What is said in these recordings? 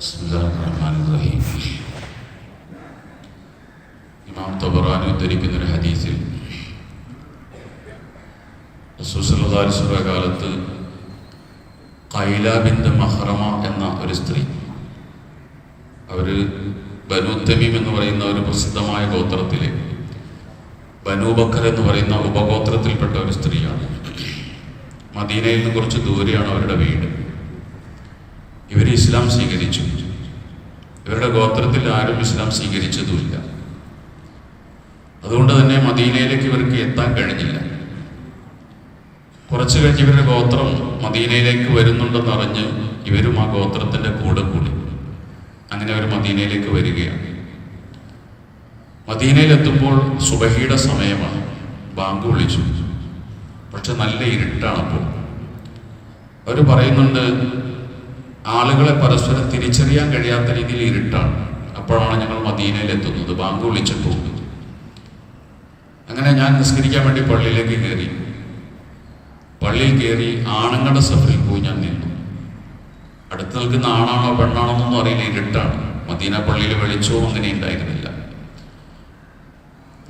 بسم الله الرحمن الرحيم ഇമാം തബറാനി ഉദ്ധരിക്കുന്ന ഒരു ഹദീസിൽ റസൂസല്ലാസ്വര കാലത്ത് കൈലാബിൻ്റെ മഹ്റമ എന്ന ഒരു സ്ത്രീ അവർ ബനൂത്തമീം എന്ന് പറയുന്ന ഒരു പ്രസിദ്ധമായ ഗോത്രത്തിലെ ബനൂബക്കർ എന്ന് പറയുന്ന ഉപഗോത്രത്തിൽപ്പെട്ട ഒരു സ്ത്രീയാണ് മദീനയിൽ നിന്ന് കുറച്ച് ദൂരെയാണ് അവരുടെ വീട് ഇവർ ഇസ്ലാം സ്വീകരിച്ചു. ഇവരുടെ ഗോത്രത്തിൽ ആരും ഇസ്ലാം സ്വീകരിച്ചതുമില്ല. അതുകൊണ്ട് തന്നെ മദീനയിലേക്ക് ഇവർക്ക് എത്താൻ കഴിഞ്ഞില്ല. കുറച്ച് കഴിഞ്ഞ് ഇവരുടെ ഗോത്രം മദീനയിലേക്ക് വരുന്നുണ്ടെന്ന് അറിഞ്ഞ് ഇവരും ആ ഗോത്രത്തിന്റെ കൂടെ കൂടി. അങ്ങനെ അവർ മദീനയിലേക്ക് വരികയാണ്. മദീനയിലെത്തുമ്പോൾ സുബഹിയുടെ സമയമാണ്. ബാങ്ക് വിളിച്ചു. പക്ഷെ നല്ല ഇരുട്ടാണ് അപ്പോൾ. അവർ പറയുന്നുണ്ട് ആളുകളെ പരസ്പരം തിരിച്ചറിയാൻ കഴിയാത്ത രീതിയിൽ ഇരുട്ടാണ്. അപ്പോഴാണ് ഞങ്ങൾ മദീനയിൽ എത്തുന്നത് ബാങ്ക് പോകുന്നത്. അങ്ങനെ ഞാൻ നിസ്കരിക്കാൻ വേണ്ടി പള്ളിയിലേക്ക് കയറി. പള്ളിയിൽ കയറി ആണുങ്ങളുടെ സഫറിൽ പോയി ഞാൻ നിന്നു. അടുത്ത് നിൽക്കുന്ന ആണാണോ പെണ്ണാണോ എന്നൊന്നും അറിയില്ല. ഇരുട്ടാണ്. മദീന പള്ളിയിൽ വെളിച്ചവും അങ്ങനെ ഉണ്ടായിരുന്നില്ല.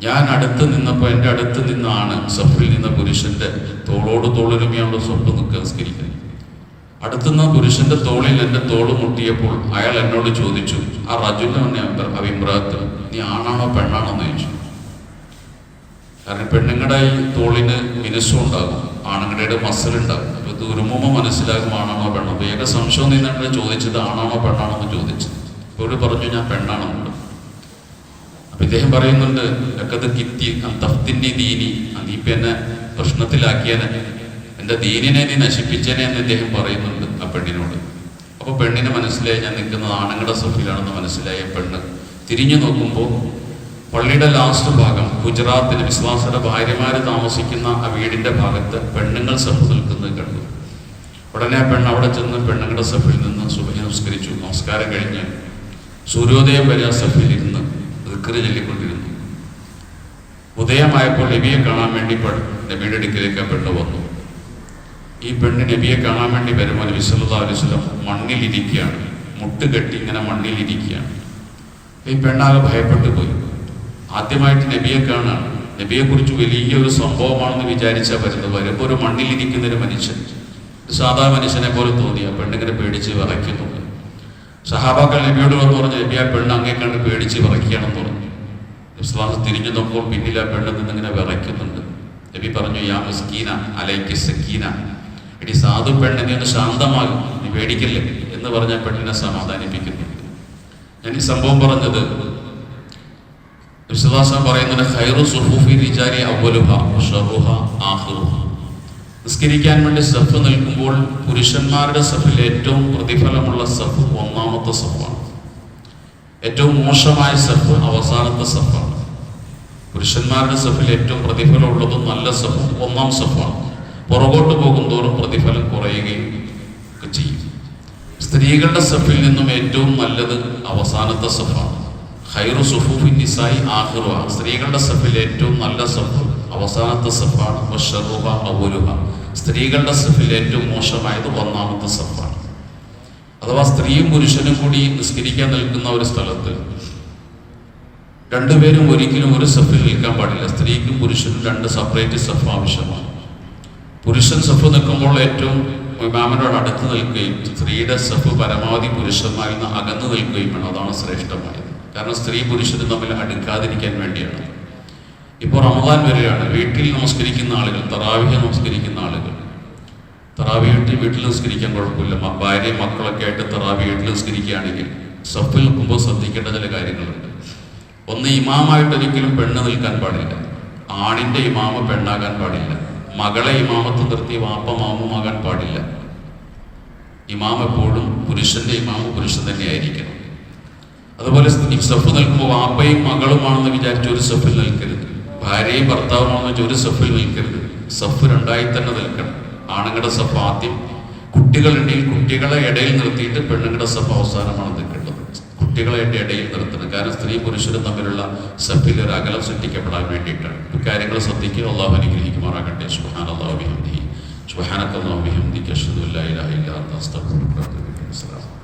ഞാൻ അടുത്ത് നിന്നപ്പോൾ എന്റെ അടുത്ത് നിന്നാണ് സഫറിൽ നിന്ന പുരുഷന്റെ തോളോട് തോളൊരുമയുള്ള സ്വപ്പ് നിൽക്കുക അടുത്തുനിന്ന പുരുഷന്റെ തോളിൽ എന്റെ തോൾ മുട്ടിയപ്പോൾ അയാൾ എന്നോട് ചോദിച്ചു ആ റജുലിനെ അഭിപ്രായത്തിൽ? നീ ആണാണോ പെണ്ണാണോ എന്ന് ചോദിച്ചു. കാരണം പെണ്ണുങ്ങളുടെ ഈ തോളിന് മിനുസം ഉണ്ടാകും ആണുങ്ങളുടെ മസിൽ ഉണ്ടാകും. അപ്പൊ ദുരുമുമ്പ് മനസ്സിലാകും ആണാണോ പെണ്ണോ. അപ്പൊ ഏക സംശയം നിന്നിട്ട് ചോദിച്ചത് ആണാണോ പെണ്ണാണോ എന്ന് ചോദിച്ചു. അപ്പൊ ഇവർ പറഞ്ഞു ഞാൻ പെണ്ണാണെന്നുണ്ട് അപ്പൊ ഇദ്ദേഹം പറയുന്നുണ്ട് ഒക്കെ കിത്തി തഫ്തിന്റെ ദീനി. നീ ഇപ്പൊ എന്നെ പ്രശ്നത്തിലാക്കിയനെ. എന്റെ ദീനിനെ നീ നശിപ്പിച്ചേനെ? എന്ന് ഇദ്ദേഹം പറയുന്നുണ്ട് ആ പെണ്ണിനോട്. അപ്പൊ പെണ്ണിന് മനസ്സിലായി ഞാൻ നിൽക്കുന്നത് ആണുങ്ങളുടെ സഫിലാണെന്ന് മനസ്സിലായ. പെണ്ണ് തിരിഞ്ഞു നോക്കുമ്പോൾ പള്ളിയുടെ ലാസ്റ്റ് ഭാഗം ഗുജറാത്തിൽ വിശ്വാസയുടെ ഭാര്യമാര് താമസിക്കുന്ന ആ വീടിന്റെ ഭാഗത്ത് പെണ്ണുങ്ങൾ സഫ് നിൽക്കുന്നത് കണ്ടു. ഉടനെ ആ പെണ്ണ് അവിടെ ചെന്ന് പെണ്ണുങ്ങളുടെ സഫിൽ നിന്ന് സുബഹി നമസ്കരിച്ചു. നമസ്കാരം കഴിഞ്ഞ് സൂര്യോദയം വരെ ആ സഫിൽ ഇരുന്ന് ദിക്കറി ചൊല്ലിക്കൊണ്ടിരുന്നു. ഉദയമായപ്പോൾ നബിയെ കാണാൻ വേണ്ടി നബിയുടെ അടുക്കിലേക്ക് ആ പെണ്ണ് വന്നു. ഈ പെണ്ണ് നബിയെ കാണാൻ വേണ്ടി വരുമ്പോൾ നബി സല്ലല്ലാഹു അലൈഹി വസല്ലം മണ്ണിലിരിക്കുകയാണ്. മുട്ട് കെട്ടി ഇങ്ങനെ മണ്ണിലിരിക്കുകയാണ്. ഈ പെണ്ണാകെ ഭയപ്പെട്ടു പോയി. ആദ്യമായിട്ട് നബിയെ കാണാൻ നബിയെ കുറിച്ച് വലിയ ഒരു സംഭവമാണെന്ന് വിചാരിച്ചാൽ വരുന്നത്. വരുമ്പോൾ ഒരു മണ്ണിലിരിക്കുന്ന ഒരു മനുഷ്യൻ സാധാ മനുഷ്യനെ പോലെ തോന്നി. ആ പെണ്ണിങ്ങനെ പേടിച്ച് വിറയ്ക്കുന്നു. സഹാബാക്കൾ നബിയോട് വന്ന് പറഞ്ഞു നബി ആ പെണ്ണ് അങ്ങേ കണ്ട് പേടിച്ച് വിറയ്ക്കുകയാണെന്ന് പറഞ്ഞു വിശ്വാസം തിരിഞ്ഞു നോക്കുമ്പോൾ പിന്നിൽ ആ പെണ്ണ് നിന്നിങ്ങനെ വിറയ്ക്കുന്നുണ്ട്. നബി പറഞ്ഞു യാ മുസ്കീന അലൈക്ക് സക്കീന. ഇടി സാധു പെണ്ണിനെ ഒന്ന് ശാന്തമാകും നീ പേടിക്കില്ലേ? എന്ന് പറഞ്ഞ പെണ്ണിനെ സമാധാനിപ്പിക്കുന്നു. ഞാൻ ഈ സംഭവം പറഞ്ഞത് വിശ്വദാസം പറയുന്നത് ഖൈറു സുഹൂഫി റിജാരി അവലുഹ ഷറുഹ ആഹ്ലുഹ നിസ്കരിക്കാൻ വേണ്ടി സഫ് നിൽക്കുമ്പോൾ പുരുഷന്മാരുടെ സഫിൽ ഏറ്റവും പ്രതിഫലമുള്ള സഫ് ഒന്നാമത്തെ സഫാണ്. ഏറ്റവും മോശമായ സഫ് അവസാനത്തെ സഫാണ്. പുരുഷന്മാരുടെ സഫിൽ ഏറ്റവും പ്രതിഫലമുള്ളതും നല്ല സഫ് ഒന്നാം സഫാണ്. പുറകോട്ട് പോകും തോറും പ്രതിഫലം കുറയുകയും ഒക്കെ ചെയ്യും. സ്ത്രീകളുടെ സഫിൽ നിന്നും ഏറ്റവും നല്ലത് അവസാനത്തെ സഫാണ്. ഹൈറു സുഫൂഫി നിസായി ആഹിറുവ സ്ത്രീകളുടെ സഫിൽ ഏറ്റവും നല്ല സഫ് അവസാനത്തെ സഫാണ്. ഔരുഹ സ്ത്രീകളുടെ സഫിൽ ഏറ്റവും മോശമായത് ഒന്നാമത്തെ സഫാണ്. അഥവാ സ്ത്രീയും പുരുഷനും കൂടി നിസ്കരിക്കാൻ നിൽക്കുന്ന ഒരു സ്ഥലത്ത് രണ്ടുപേരും ഒരിക്കലും ഒരു സഫിൽ നിൽക്കാൻ പാടില്ല. സ്ത്രീക്കും പുരുഷനും രണ്ട് സെപ്പറേറ്റ് സഫ് ആവശ്യമാണ്. പുരുഷൻ സഫ് നിൽക്കുമ്പോൾ ഏറ്റവും ഇമാമിനോട് അടുത്ത് നിൽക്കുകയും സ്ത്രീയുടെ സഫ് പരമാവധി പുരുഷന്മാരിൽ നിന്ന് അകന്നു നിൽക്കുകയും വേണം അതാണ് ശ്രേഷ്ഠമായത്. കാരണം സ്ത്രീ പുരുഷനും തമ്മിൽ അടുക്കാതിരിക്കാൻ വേണ്ടിയാണ്. ഇപ്പോൾ റമദാൻ വരികയാണ് വീട്ടിൽ നമസ്കരിക്കുന്ന ആളുകൾ തറാവിഹ നമസ്കരിക്കുന്ന ആളുകൾ. തറാവി വീട്ടിൽ വീട്ടിൽ നമസ്കരിക്കാൻ കുഴപ്പമില്ല. ഭാര്യയും മക്കളൊക്കെ ആയിട്ട് തറാവി വീട്ടിൽ നമസ്കരിക്കുകയാണെങ്കിൽ സഫിൽ നിൽക്കുമ്പോൾ ശ്രദ്ധിക്കേണ്ട ചില കാര്യങ്ങളുണ്ട്. ഒന്ന് ഇമാമായിട്ട് ഒരിക്കലും പെണ്ണ് നിൽക്കാൻ പാടില്ല. ആണിന്റെ ഇമാമ പെണ്ണാകാൻ പാടില്ല. മകളെ ഇമാമത്ത് നിർത്തി വാപ്പ മാമുമാകാൻ പാടില്ല. ഇമാം എപ്പോഴും പുരുഷന്റെ ഇമാമ പുരുഷൻ തന്നെ ആയിരിക്കണം. അതുപോലെ സഫ് നിൽക്കുമ്പോൾ വാപ്പയും മകളുമാണെന്ന് വിചാരിച്ച് ഒരു സഫിൽ നിൽക്കരുത്. ഭാര്യയും ഭർത്താവുമാണെന്ന് വെച്ചാൽ ഒരു സഫിൽ നിൽക്കരുത്. സഫ് രണ്ടായി തന്നെ നിൽക്കണം. ആണുങ്ങളുടെ സഫ് ആദ്യം കുട്ടികളുണ്ടെങ്കിൽ കുട്ടികളെ ഇടയിൽ നിർത്തിയിട്ട് പെണ്ണുങ്ങളുടെ സഫ് അവസാനമാണ് കുട്ടികളെ എന്റെ ഇടയിൽ നിർത്തണം കാരണം സ്ത്രീ പുരുഷനും തമ്മിലുള്ള സഭയിൽ ഒരു അകലം സൃഷ്ടിക്കപ്പെടാൻ വേണ്ടിയിട്ടാണ്. കാര്യങ്ങൾ ശ്രദ്ധിക്കുക. അള്ളാഹു അനുഗ്രഹിക്കുമാറാകട്ടെ. സുഹാൻ അള്ളാഹു അസ്തഗ്ഫിറുക വ അത്തൂബു ഇലൈക്.